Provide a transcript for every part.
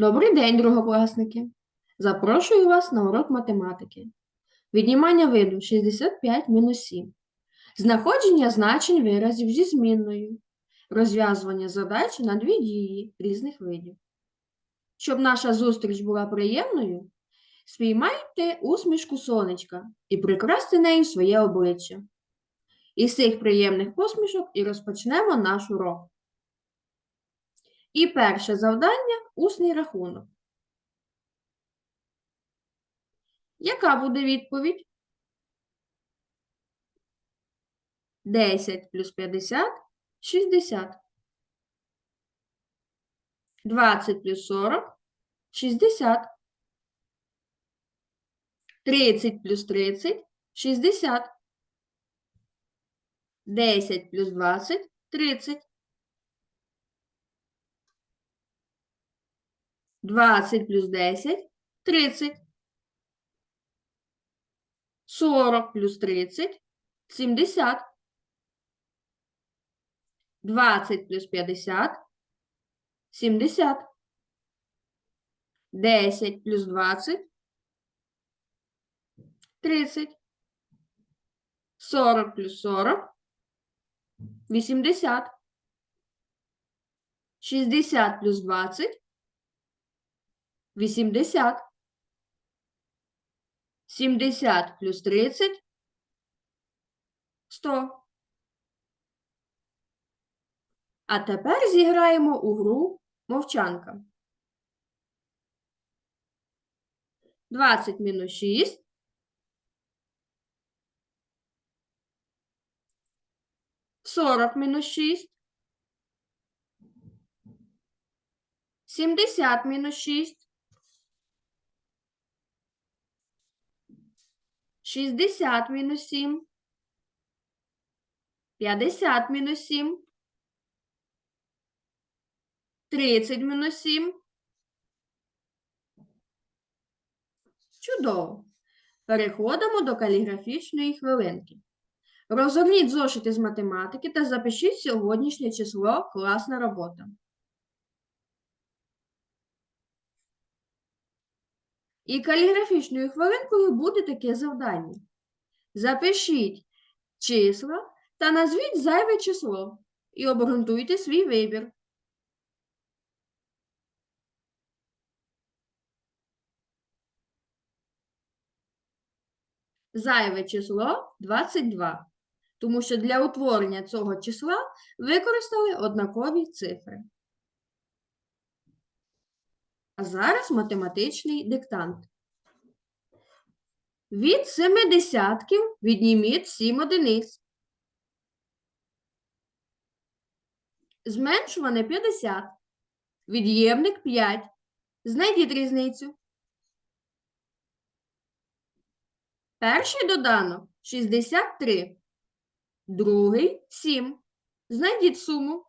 Добрий день, другокласники! Запрошую вас на урок математики. Віднімання виду 65 мінус 7. Знаходження значень виразів зі змінною. Розв'язування задач на дві дії різних видів. Щоб наша зустріч була приємною, спіймайте усмішку сонечка і прикрасьте нею своє обличчя. Із цих приємних посмішок і розпочнемо наш урок. І перше завдання усний рахунок. Яка буде відповідь? 10 плюс 50 – 60. 20 плюс 40 – 60. 30 плюс 30 – 60. 10 плюс 20 – 30. 20 плюс 10 – 30. 40 плюс 30 – 70. 20 плюс 50 – 70. 10 плюс 20 – 30. 40 плюс 40 – 80. 60 плюс 20 – 80. 70 плюс 30 – 100. А тепер зіграємо у гру мовчанка. 20 мінус 6 – 40 мінус 6 – 70 мінус 6 60 мінус 7 50 мінус 7 30 мінус 7 Чудово! Переходимо до каліграфічної хвилинки. Розгорніть зошити з математики та запишіть сьогоднішнє число «Класна робота». І каліграфічною хвилинкою буде таке завдання. Запишіть числа та назвіть зайве число і обґрунтуйте свій вибір. Зайве число 22, тому що для утворення цього числа використали однакові цифри. А зараз математичний диктант. Від семи десятків відніміть 7 одиниць. Зменшуване 50. Від'ємник 5. Знайдіть різницю. Перший доданок 63. Другий 7. Знайдіть суму.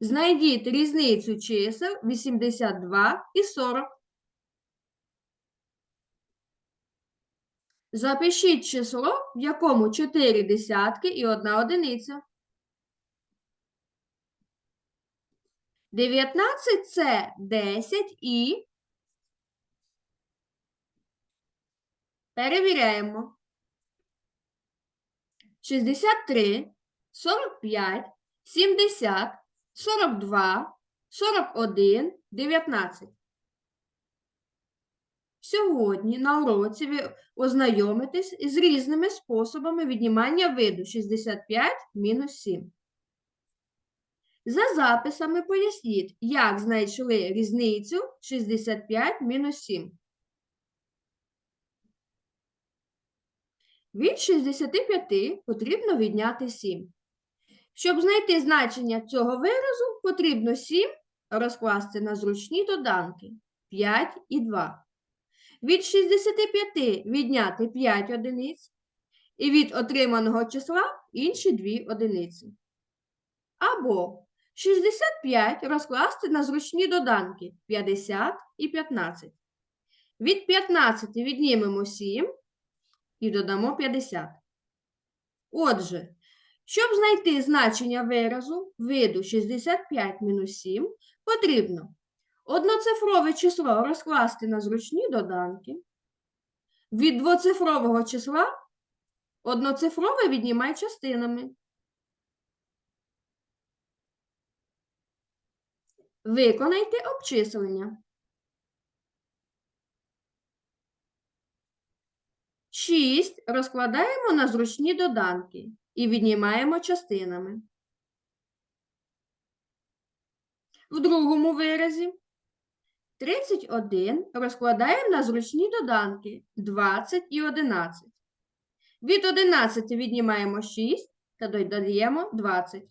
Знайдіть різницю чисел 82 і 40. Запишіть число, в якому 4 десятки і 1 одиниця. 19 – це 10 і... Перевіряємо. 63, 45, 70, 42, 41, 19. Сьогодні на уроці ви ознайомитесь із різними способами віднімання виду 65 мінус 7. За записами поясніть, як знайшли різницю 65 мінус 7. Від 65 потрібно відняти 7. Щоб знайти значення цього виразу, потрібно 7 розкласти на зручні доданки 5 і 2. Від 65 відняти 5 одиниць і від отриманого числа інші 2 одиниці. Або 65 розкласти на зручні доданки 50 і 15. Від 15 віднімемо 7 і додамо 50. Отже, Щоб знайти значення виразу виду 65 мінус 7, потрібно одноцифрове число розкласти на зручні доданки. Від двоцифрового числа одноцифрове віднімай частинами. Виконайте обчислення. 6 розкладаємо на зручні доданки і віднімаємо частинами. В другому виразі 31 розкладаємо на зручні доданки 20 і 11. Від 11 віднімаємо 6 та додаємо 20.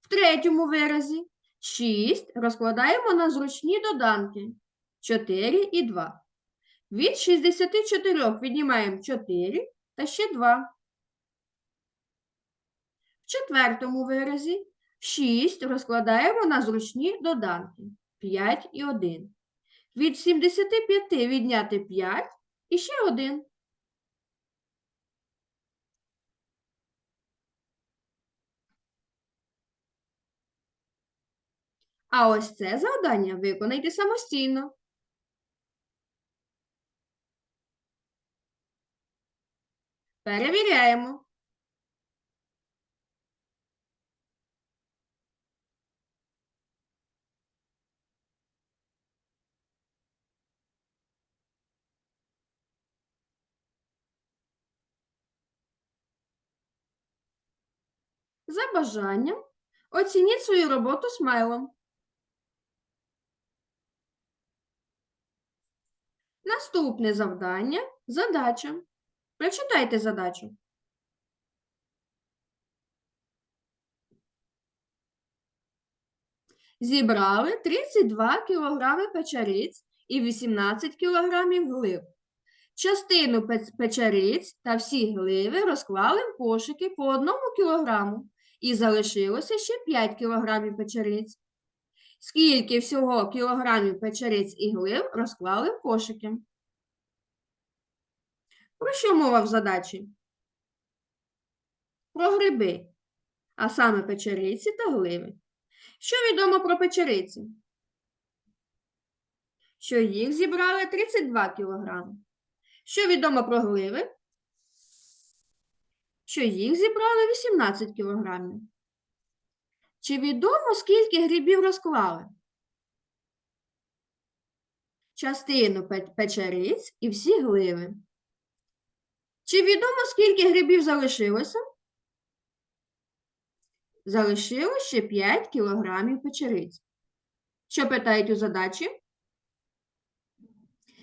В третьому виразі 6 розкладаємо на зручні доданки 4 і 2. Від 64 віднімаємо 4 та ще 2. В четвертому виразі 6 розкладаємо на зручні доданки 5 і 1. Від 75 відняти 5 і ще 1. А ось це завдання виконайте самостійно. Перевіряємо. За бажанням оцініть свою роботу смайлом. Наступне завдання задача. Прочитайте задачу. Зібрали 32 кг печериць і 18 кг глиб. Частину печ- печериць та всі гливи розклали в кошики по 1 кг і залишилося ще 5 кг печериць. Скільки всього кілограмів печериць і глиб розклали в кошики? Про що мова в задачі? Про гриби, а саме печериці та гливи. Що відомо про печериці? Що їх зібрали 32 кілограми. Що відомо про гливи? Що їх зібрали 18 кілограмів. Чи відомо, скільки грибів розклали? Частину печериць і всі гливи. Чи відомо, скільки грибів залишилося? Залишилось ще 5 кілограмів печериць. Що питають у задачі?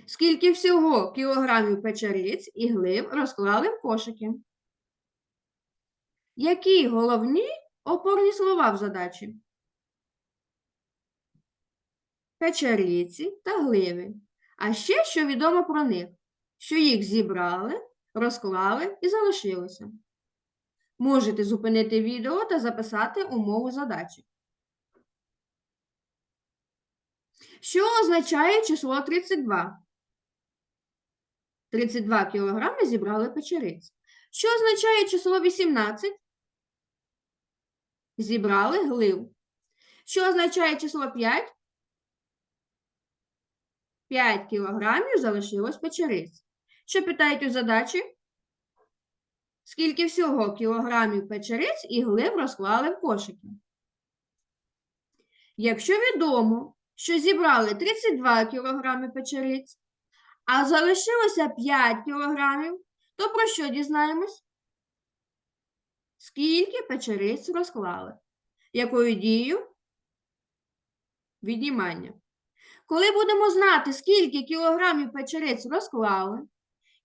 Скільки всього кілограмів печериць і глиб розклали в кошики? Які головні опорні слова в задачі? Печериці та гливи. А ще що відомо про них? Що їх зібрали, розклали і залишилося. Можете зупинити відео та записати умову задачі. Що означає число 32? 32 кілограми зібрали печериць. Що означає число 18? Зібрали глив. Що означає число 5? 5 кілограмів залишилось печериць. Що питають у задачі? Скільки всього кілограмів печериць і глиб розклали в кошики? Якщо відомо, що зібрали 32 кілограми печериць, а залишилося 5 кілограмів, то про що дізнаємось? Скільки печериць розклали? Якою дією? Віднімання. Коли будемо знати, скільки кілограмів печериць розклали,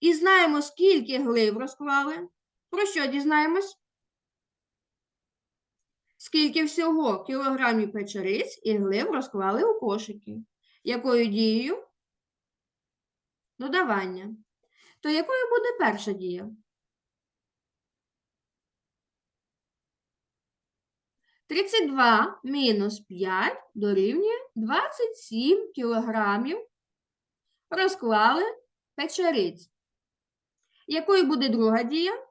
і знаємо, скільки глиб розклали, про що дізнаємось? Скільки всього кілограмів печериць і глиб розклали у кошики? Якою дією? Додавання. То якою буде перша дія? Тридцять два мінус 5 дорівнює 27 кілограмів розклали печериць якою буде друга дія?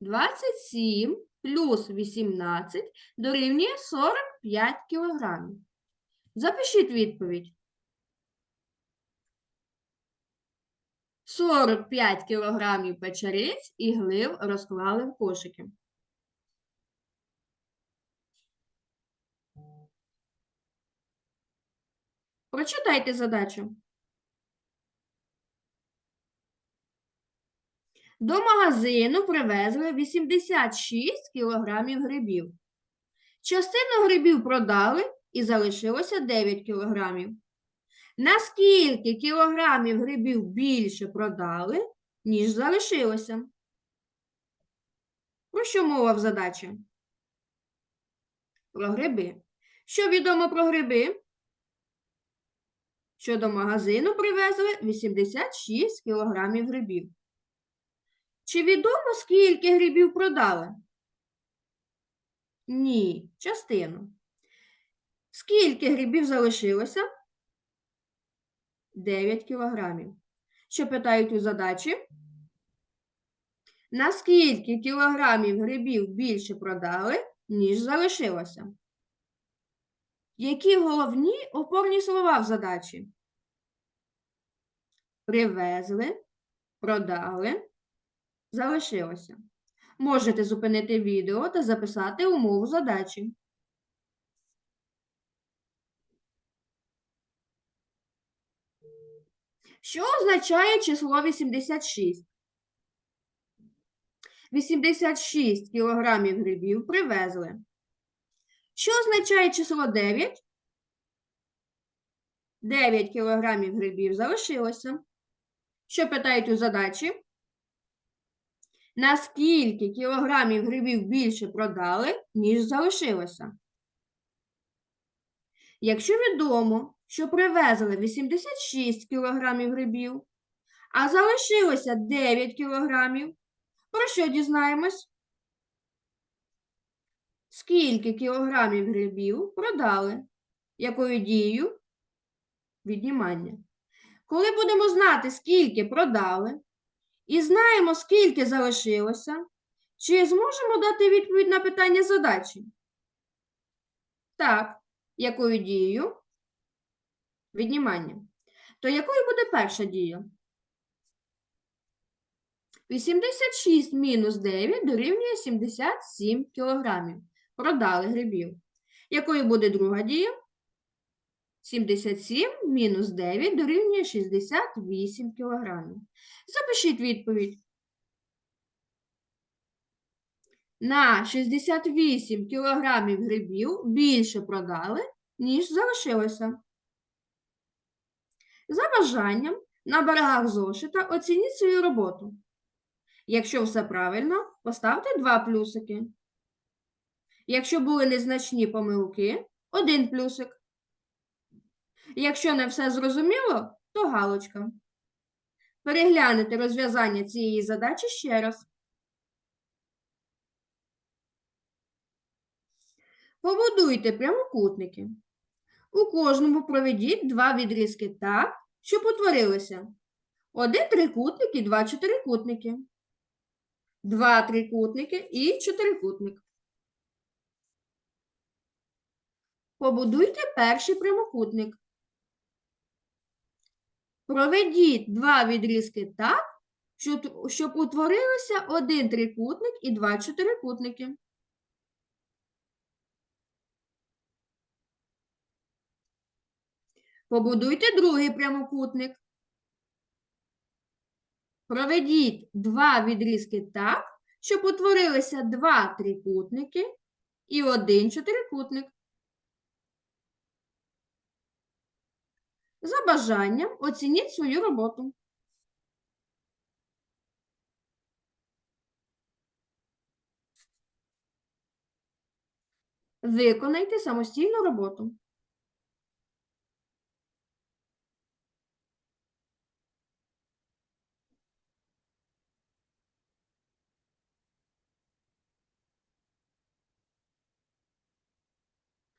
27 плюс 18 дорівнює 45 кілограмів. Запишіть відповідь. 45 кілограмів печериць і глив розклали в кошики. Прочитайте задачу. До магазину привезли 86 кілограмів грибів. Частину грибів продали і залишилося 9 кілограмів. Наскільки кілограмів грибів більше продали, ніж залишилося? Про що мова в задачі? Про гриби. Що відомо про гриби? Що до магазину привезли 86 кілограмів грибів. Чи відомо, скільки грибів продали? Ні, частину. Скільки грибів залишилося? 9 кілограмів. Що питають у задачі? Наскільки кілограмів грибів більше продали, ніж залишилося? Які головні опорні слова в задачі? Привезли, продали, залишилося. Можете зупинити відео та записати умову задачі. Що означає число 86? 86 кілограмів грибів привезли. Що означає число 9? 9 кілограмів грибів залишилося. Що питають у задачі? Наскільки кілограмів грибів більше продали, ніж залишилося? Якщо відомо, що привезли 86 кілограмів грибів, а залишилося 9 кілограмів, про що дізнаємось? Скільки кілограмів грибів продали? Якою дією? Віднімання. Коли будемо знати, скільки продали, і знаємо, скільки залишилося, чи зможемо дати відповідь на питання задачі? Так, якою дією? Віднімання. То якою буде перша дія? 86 мінус 9 дорівнює 77 кілограмів. Продали грибів. Якою буде друга дія? 77 мінус 9 дорівнює 68 кілограмів. Запишіть відповідь. На 68 кілограмів грибів більше продали, ніж залишилося. За бажанням на берегах зошита оцініть свою роботу. Якщо все правильно, поставте 2 плюсики. Якщо були незначні помилки, один плюсик. Якщо не все зрозуміло, то галочка. Переглянете розв'язання цієї задачі ще раз. Побудуйте прямокутники. У кожному проведіть два відрізки так, щоб утворилося один трикутник і два чотирикутники. Два трикутники і чотирикутник. Побудуйте перший прямокутник. Проведіть два відрізки так, щоб утворилося один трикутник і два чотирикутники. Побудуйте другий прямокутник. Проведіть два відрізки так, щоб утворилися два трикутники і один чотирикутник. За бажанням оцініть свою роботу. Виконайте самостійну роботу.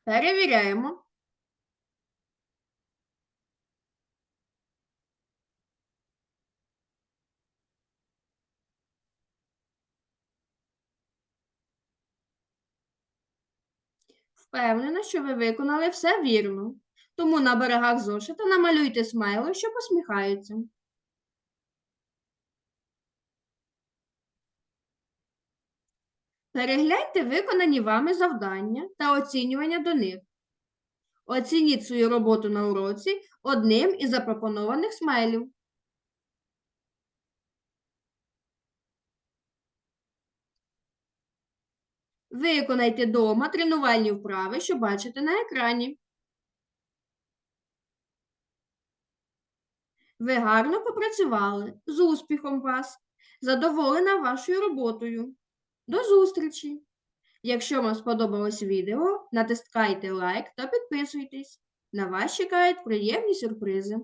Перевіряємо. Впевнена, що ви виконали все вірно. Тому на берегах зошита намалюйте смайли, що посміхаються. Перегляньте виконані вами завдання та оцінювання до них. Оцініть свою роботу на уроці одним із запропонованих смайлів. Виконайте дома тренувальні вправи, що бачите на екрані. Ви гарно попрацювали. З успіхом вас. Задоволена вашою роботою. До зустрічі! Якщо вам сподобалось відео, натискайте лайк та підписуйтесь. На вас чекають приємні сюрпризи.